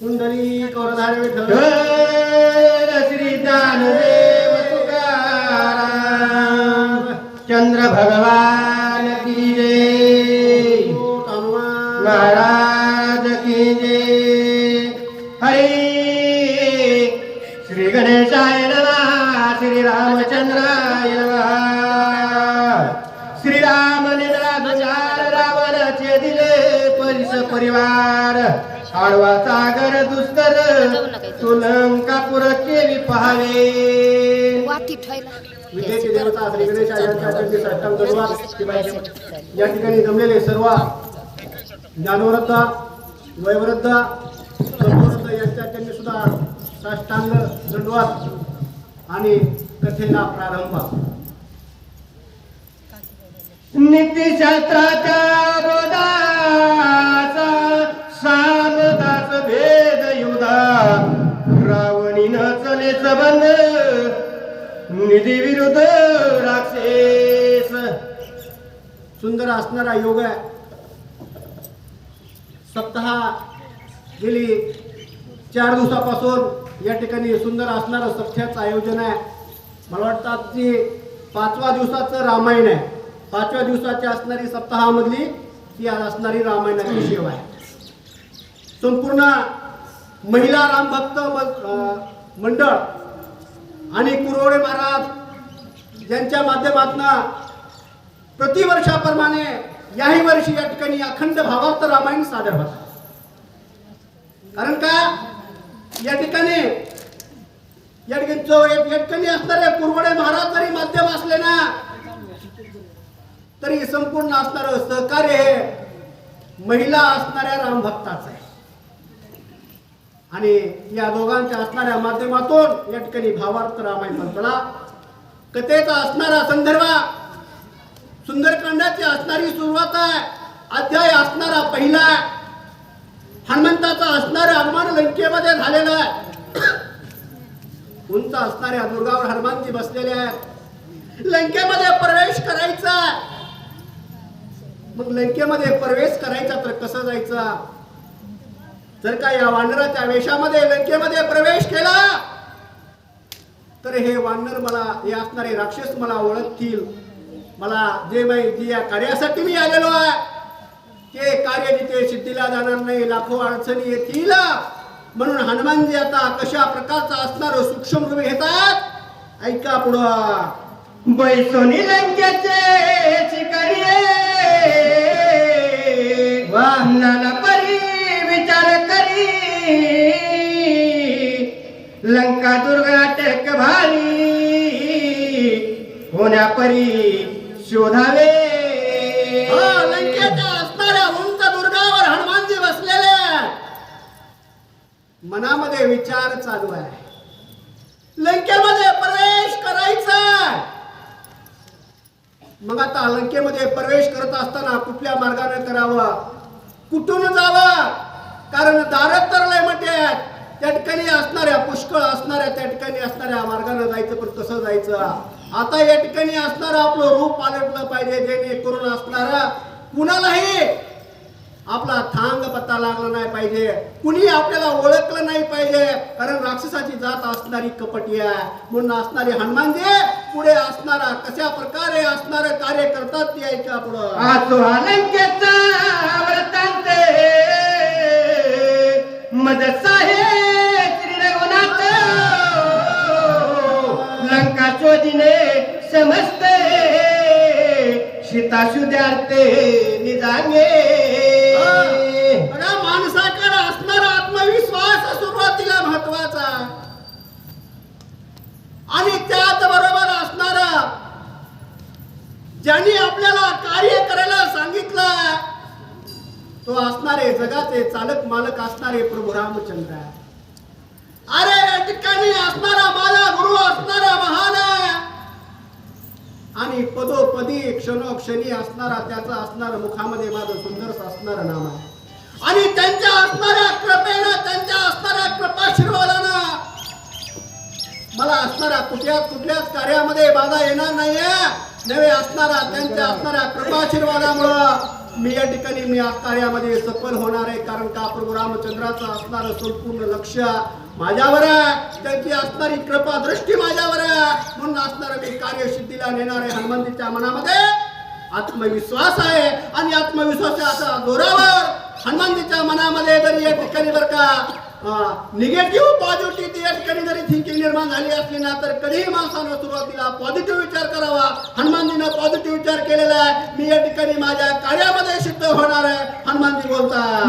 कुंडली कौरधार विठ्ठल श्री ज्ञानदेव तुकाराम चंद्र भगवान की जय। महाराज की जय। हरी श्री गणेशाय नमः श्री रामचंद्राय नमः। परिवार आडवा सागर दुस्तर तुलंकापुर केली पहावे. देवता श्री गणेशा या ठिकाणी जमलेले सर्व ज्ञानवृद्ध वयवृद्ध यांच्या चरणी सुद्धा साष्टांग दंडवत आणि कथेला प्रारंभ. नीतीशास्त्राच्या रोदाचा सामदास भेद युधा रावणीनं चलेच बंद निधी विरुद्ध राक्षस. सुंदर असणारा योग आहे. सप्ताह गेली चार दिवसापासून या ठिकाणी सुंदर असणारं सख्याचं आयोजन आहे. मला वाटतं आजची पाचवा दिवसाचं रामायण आहे. पाचव्या दिवसाची असणारी सप्ताहामधली ही आज असणारी रामायणाची सेवा आहे. संपूर्ण महिला रामभक्त अं, मंडळ आणि कुरवडे महाराज यांच्या माध्यमातून प्रतिवर्षाप्रमाणे याही वर्षी या ठिकाणी अखंड भावार्थ रामायण सादर होत. कारण का? या ठिकाणी या ठिकाणी या ठिकाणी असणारे कुरवडे महाराज जरी माध्यम असले ना तरी संपूर्ण असणार सहकार्य हे महिला असणाऱ्या रामभक्ताचं आहे. आणि या दोघांच्या असणाऱ्या माध्यमातून या ठिकाणी भावार्थ रामायण संतला कथेचा असणारा संदर्भ सुंदरकांडाची असणारी सुरुवात आहे अध्याय असणारा पहिला हनुमंताचा असणारा हनुमान लंकेमध्ये झालेला आहे. उंच असणाऱ्या दुर्गावर हनुमानजी बसलेले आहेत. लंकेमध्ये प्रवेश करायचा आहे. मग लंकेमध्ये प्रवेश करायचा तर कसा जायचा? जर का या वानराच्या वेशामध्ये लंकेमध्ये प्रवेश केला तर हे वानर मला हे असणारे राक्षस मला ओळखतील. मला जे मी या कार्यासाठी मी आलेलो आहे ते कार्य जिथे सिद्धीला जाणार नाही लाखो अडचणी येतील. म्हणून हनुमानजी आता कशा प्रकारचा असणार हो, सूक्ष्म रूप घेतात? ऐका पुढं. बैसोनी लंकेचे. लंका दुर्गा टेक भारी. होण्या परी शोधावे लंकेच्या असणाऱ्या उंच दुर्गावर हनुमानजी बसलेले मनामध्ये विचार चालू आहे. लंकेमध्ये प्रवेश करायचा मग आता लंकेमध्ये प्रवेश करत असताना कुठल्या मार्गाने करावा? कुठून जावा? कारण दारत तर लय मोठे त्या ठिकाणी असणाऱ्या पुष्कळ असणाऱ्या त्या ठिकाणी असणाऱ्या मार्गाने जायचं पण कसं जायचं. आता या ठिकाणी असणारं आपलं रूप पालटलं पाहिजे जेणेकरून असणारा कुणालाही आपला थांग पत्ता लागला नाही पाहिजे. कुणी आपल्याला ओळखलं नाही पाहिजे कारण राक्षसाची जात असणारी कपटी आहे. म्हणून असणारी हनुमानजी पुढे असणारा कशा प्रकारे असणारं कार्य करतात ते ऐका पुढं. आसो हा मदत लंका समजते. सीता सुधारते निजांगे माणसाकडे असणारा आत्मविश्वास सुरुवातीला महत्त्वाचा. आणि त्याच बरोबर असणारा ज्यांनी आपल्याला कार्य करायला सांगितलं तो असणारे जगाचे चालक मालक असणारे प्रभू रामचंद्र. अरे या ठिकाणी असणारा माझा गुरु असणारा महान आहे आणि पदोपदी क्षणोक्षणी असणारा त्याचा असणारा मुखामध्ये माझं सुंदर असणारं नाम आहे. आणि त्यांच्या असणाऱ्या कृपेनं त्यांच्या असणाऱ्या कृपाशीर्वादानं मला असणाऱ्या कुठल्या कुठल्याच कार्यामध्ये बाधा येणार नाहीये. नवे असणारा त्यांच्या असणाऱ्या कृपाशीर्वादामुळं मी या ठिकाणी मी या कार्यामध्ये सफल होणार आहे. कारण का? प्रभू रामचंद्राचं असणारं संपूर्ण लक्ष माझ्यावर त्यांची असणारी कृपा दृष्टी माझ्यावर म्हणून असणार मी कार्यसिद्धीला नेणार आहे हनुमंतीच्या मनामध्ये. आत्मविश्वास आहे. आणि आत्मविश्वासाच्या जोरावर हनुमंतीच्या मनामध्ये जरी या ठिकाणी बरं का निगेटिव्ह पॉझिटिव्ह या ठिकाणी जरी थिंकिंग निर्माण झाली असली ना तर कधीही माणसानं सुरुवातीला पॉझिटिव्ह विचार करावा. हनुमानजीनं पॉझिटिव्ह विचार केलेला आहे. मी या ठिकाणी माझ्या कार्यामध्ये सिद्ध होणार आहे. हनुमानजी बोलतात.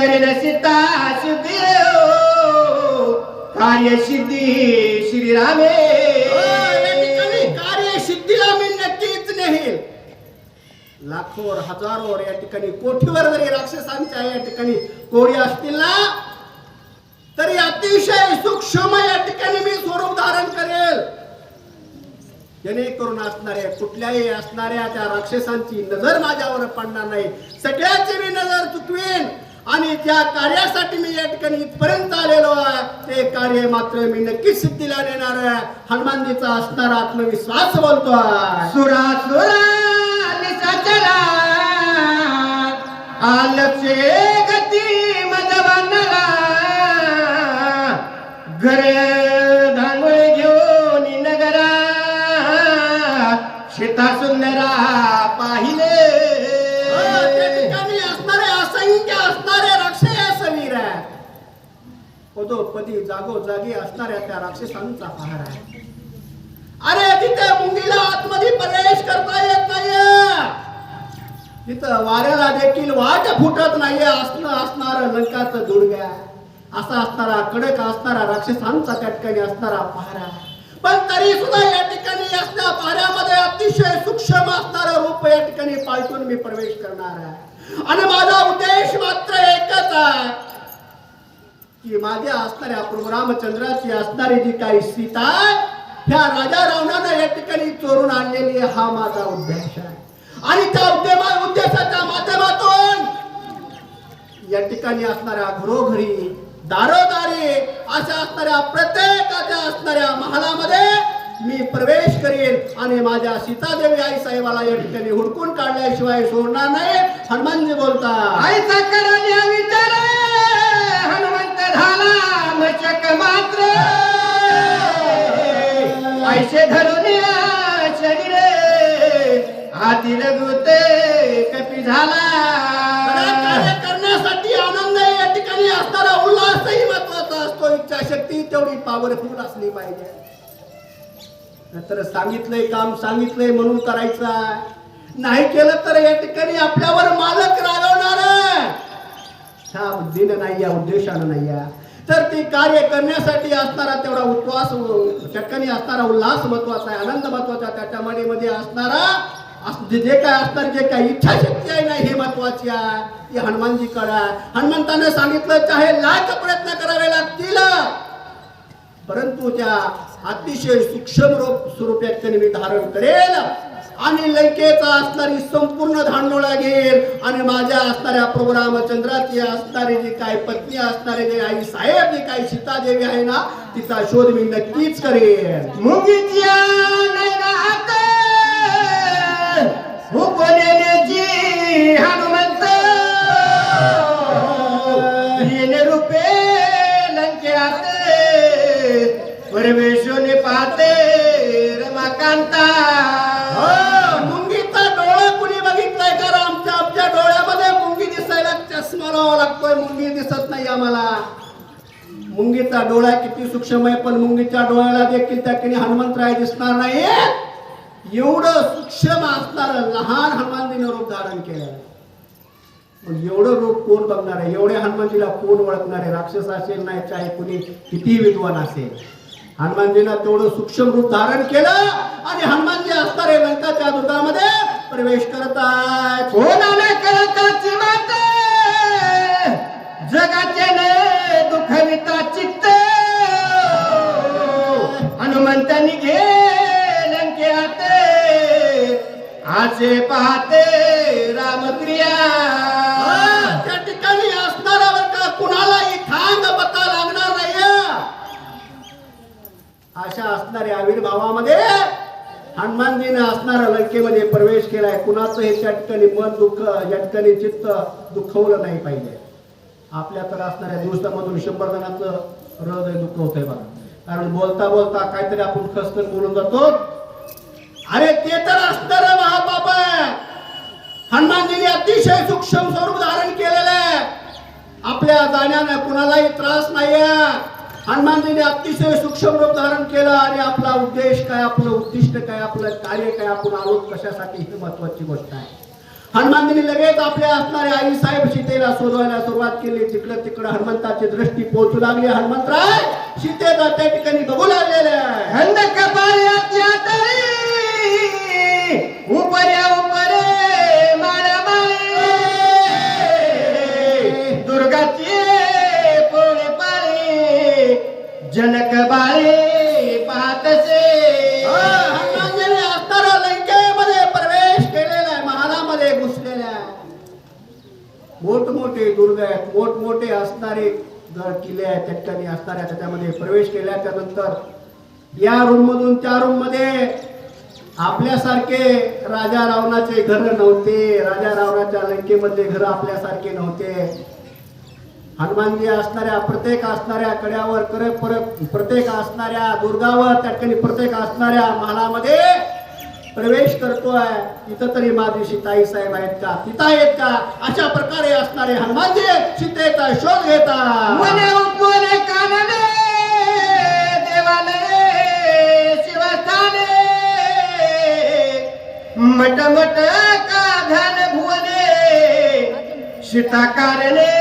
मी करेन कार्यसिद्धी श्रीरामे. कार्यसिद्धीला मी नक्कीच नाही लाखोर हजारोवर या ठिकाणी कोटीवर जरी राक्षसांच्या या ठिकाणी कोळी असतील ना तरी अतिशय सूक्ष्म या ठिकाणी मी स्वरूप धारण करेल. जेणेकरून असणाऱ्या कुठल्याही असणाऱ्या त्या राक्षसांची नजर माझ्यावर पडणार नाही. सगळ्याची मी नजर चुकवेन. आणि त्या कार्यासाठी मी या ठिकाणी इथपर्यंत आलेलो आहे. ते कार्य मात्र मी नक्कीच सिद्धीला नेणार आहे. हनुमानजीचा असणारा आत्मविश्वास बोलतो सुरा सुरा निशाचरा आलक्षे गती मजवानरा घर धांगोळे घेऊन नगरा. शेता सुंदरा. पदोपदी जागोजागी असणाऱ्या त्या राक्षसांचा पहार आहे. अरे तिथे मुंगीला आतमध्ये प्रवेश करता येत नाहीये. तिथं वाऱ्याला देखील वाट फुटत नाहीये. असणं असणार लंकाचं दुर्ग्या असा असणारा कडक असणारा राक्षसांचा त्या ठिकाणी असणारा पहारा पण तरी सुद्धा या ठिकाणी असल्या पहाऱ्यामध्ये अतिशय सूक्ष्म असणारं रूप या ठिकाणी पालटून मी प्रवेश करणार आहे. आणि माझा उद्देश मात्र एकच आहे. की माझ्या असणाऱ्या प्रभू रामचंद्राची असणारी जी काही सीता आहे ह्या राजा रावणानं या ठिकाणी चोरून आणलेली हा माझा उद्देश आहे. आणि त्या उद्यमा उद्देशाच्या माध्यमातून या ठिकाणी असणाऱ्या घरोघरी दारोदारी अशा असणाऱ्या प्रत्येकाच्या असणाऱ्या महालामध्ये मी प्रवेश करेन आणि माझ्या सीतादेवी आई साहेबाला या ठिकाणी हुडकून काढल्याशिवाय सोडणार नाही. हनुमानजी बोलता आई कराल्या झाला मचक मात्र. ऐसे धरून शरीर. हाती लगुते कपी झाला. करण्यासाठी आनंद या ठिकाणी असणारा उल्हासही महत्त्वाचा असतो. इच्छाशक्ती तेवढी पॉवरफुल असली पाहिजे. नंतर सांगितलंय काम सांगितलंय म्हणून करायचं. नाही केलं तर या ठिकाणी आपल्यावर मालक रागवणार ह्या बुद्धीनं नाही या उद्देशानं नाही या तर ती कार्य करण्यासाठी असणारा तेवढा उत्वास ठिकाणी असणारा उल्हास महत्त्वाचा आहे आनंद महत्त्वाचा त्याच्या मडीमध्ये असणारा अस- जे काय असणार जे काय इच्छाशक्ती आहे ना हे महत्वाची आहे. ती हनुमानजी करा हनुमंतानं सांगितलं चाहे लाख प्रयत्न करावे लागतील. परंतु त्या अतिशय सूक्ष्म रूप स्वरूप मी धारण करेल. आणि लंकेचा असणारी संपूर्ण धांडोळा घेईल. आणि माझ्या असणाऱ्या प्रभू रामचंद्राची असणारी जी काही पत्नी असणारे जे आई साहेब जी काही सीतादेवी आहे ना तिचा शोध मी नक्कीच करेन. मुंगीच्या लागतोय मुंगी दिसत नाही आम्हाला. मुंगीचा डोळा किती सूक्ष्म आहे पण मुंगीच्या डोळ्याला देखील त्या ठिकाणी हनुमंतराय दिसणार नाही एवढं सूक्ष्म असणार लहान हनुमानजीने रूप धारण केलं मग एवढं रूप कोण बघणार आहे? एवढे हनुमानजीला कोण ओळखणार आहे? राक्षस असेल नाही चाहे कुणी? किती विद्वान असेल. हनुमानजीनं तेवढं सूक्ष्म रूप धारण केलं आणि हनुमानजी असणारे लंकाच्या दुधामध्ये प्रवेश करत आहेत. हो कोण आले जगाचे दुखविता चित्त. घे पाहते त्या ठिकाणी का कुणालाही पत्ता लागणार नाही अशा असणाऱ्या आविर्भावामध्ये हनुमानजीने असणाऱ्या लंकेमध्ये प्रवेश केलाय. कुणाचं हे चटकनी मन दुःख या ठिकाणी चित्त दुखवलं नाही पाहिजे. आपल्या तर असणाऱ्या दिवसामधून शंभर जणांचं हृदय दुःख होत आहे बघा. कारण बोलता बोलता काहीतरी आपण खसखस बोलून जातो. अरे ते तर असणार महाबाबा आहे हनुमानजीने अतिशय सूक्ष्म स्वरूप धारण केलेलं आहे. आपल्या जाण्याने कुणालाही त्रास नाहीये. हनुमानजीने अतिशय सूक्ष्म रूप धारण केलं आणि आपला उद्देश काय आपलं उद्दिष्ट काय आपलं कार्य काय आपण आलो कशासाठी ही महत्वाची गोष्ट आहे. हनुमानजीने लगेच आपल्या असणाऱ्या आई साहेब सीतेला शोधवायला सुरुवात केली. तिकडं तिकडं हनुमंताची दृष्टी पोहोचू लागली. हनुमंतराय सीतेला त्या ठिकाणी बघू लागलेल्या मोठे असणारे जर किल्ले आहेत त्या ठिकाणी असणाऱ्या त्याच्यामध्ये प्रवेश केल्याच्यानंतर या रूम मधून त्या रूममध्ये आपल्यासारखे राजा रावणाचे घर नव्हते. राजा रावणाच्या लंकेमधले घर आपल्यासारखे नव्हते. हनुमानजी असणाऱ्या प्रत्येक असणाऱ्या कड्यावर करे परत प्रत्येक असणाऱ्या दुर्गावर त्या ठिकाणी प्रत्येक असणाऱ्या महालामध्ये प्रवेश करतोय. तिथं तरी माझी सीताई साहेब आहेत का? तिथं आहेत का? अशा प्रकारे असणारे हनुमानजी सीतेचा शोध शिवस्थाने मट मट का धन भुवने सीता कारणे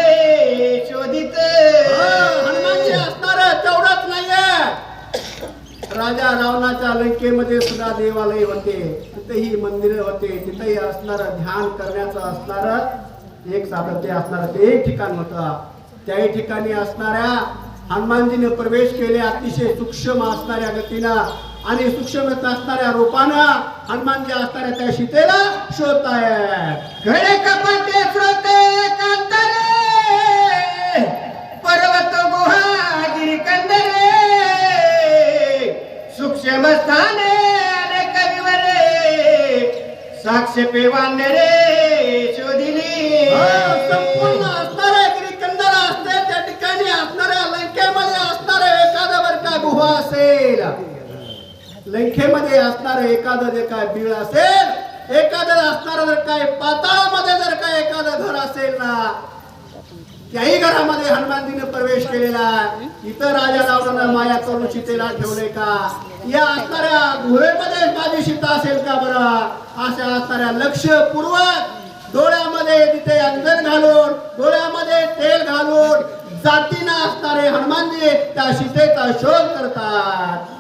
राजा रावणाच्या लंकेमध्ये सुद्धा देवालय होते. तिथेही मंदिर होते. तिथेही असणार ध्यान करण्याचं असणार एक सातत्य असणार ते एक ठिकाण होतं. त्याही ठिकाणी असणाऱ्या हनुमानजीने प्रवेश केले अतिशय सूक्ष्म असणाऱ्या गतीनं आणि सूक्ष्म असणाऱ्या रूपानं हनुमानजी असणाऱ्या त्या सीतेला शोधतायत. घडे श्रोते स्थाने अनेक कविवरे साक्ष पेवाने रे शोधिली. संपूर्ण असणाऱ्या गिरीकंदर असते त्या ठिकाणी असणाऱ्या लंकेमध्ये असणार एखादा बर का गुहा असेल? लंकेमध्ये असणार एखादं जे काय बीळ असेल एखादं असणार जर काय पाताळामध्ये जर काय एखादं घर असेल ना त्याही घरामध्ये हनुमानजीने प्रवेश केलेला इतर राजा लावताना माया करून चितेला ठेवले का? या असणाऱ्या गुहेमध्ये माझी शिता असेल का बरं? अशा असणाऱ्या लक्षपूर्वक डोळ्यामध्ये तिथे अंजन घालून डोळ्यामध्ये तेल घालून जातीनं असणारे हनुमानजी त्या सीतेचा शोध करतात.